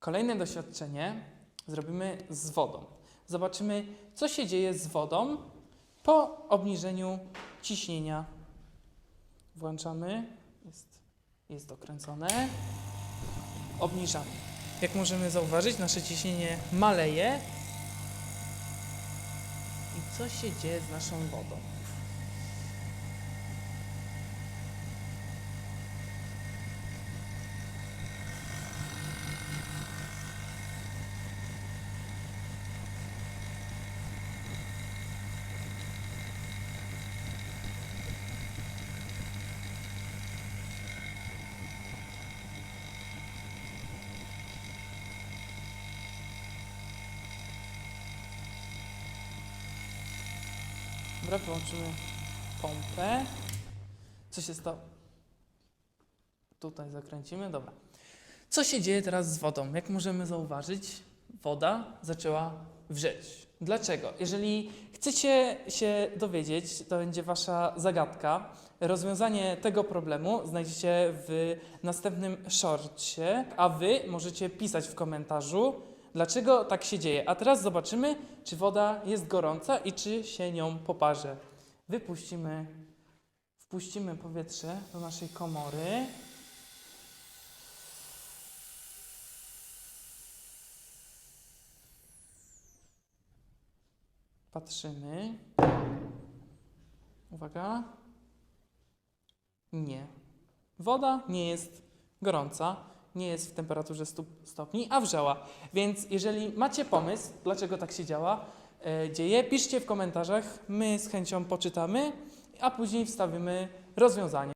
Kolejne doświadczenie zrobimy z wodą. Zobaczymy, co się dzieje z wodą po obniżeniu ciśnienia. Włączamy, jest, jest dokręcone. Obniżamy. Jak możemy zauważyć, nasze ciśnienie maleje. I co się dzieje z naszą wodą? Dobra, wyłączymy pompę. Co się stało? Tutaj zakręcimy, dobra. Co się dzieje teraz z wodą? Jak możemy zauważyć, woda zaczęła wrzeć. Dlaczego? Jeżeli chcecie się dowiedzieć, to będzie wasza zagadka. Rozwiązanie tego problemu znajdziecie w następnym shortcie, a wy możecie pisać w komentarzu, dlaczego tak się dzieje. A teraz zobaczymy, czy woda jest gorąca i czy się nią poparzę. Wypuścimy, wpuścimy powietrze do naszej komory. Patrzymy. Uwaga. Nie. Woda nie jest gorąca, nie jest w temperaturze 100 stopni, a wrzała. Więc jeżeli macie pomysł, dlaczego tak się działa, e, dzieje, piszcie w komentarzach. My z chęcią poczytamy, a później wstawimy rozwiązanie.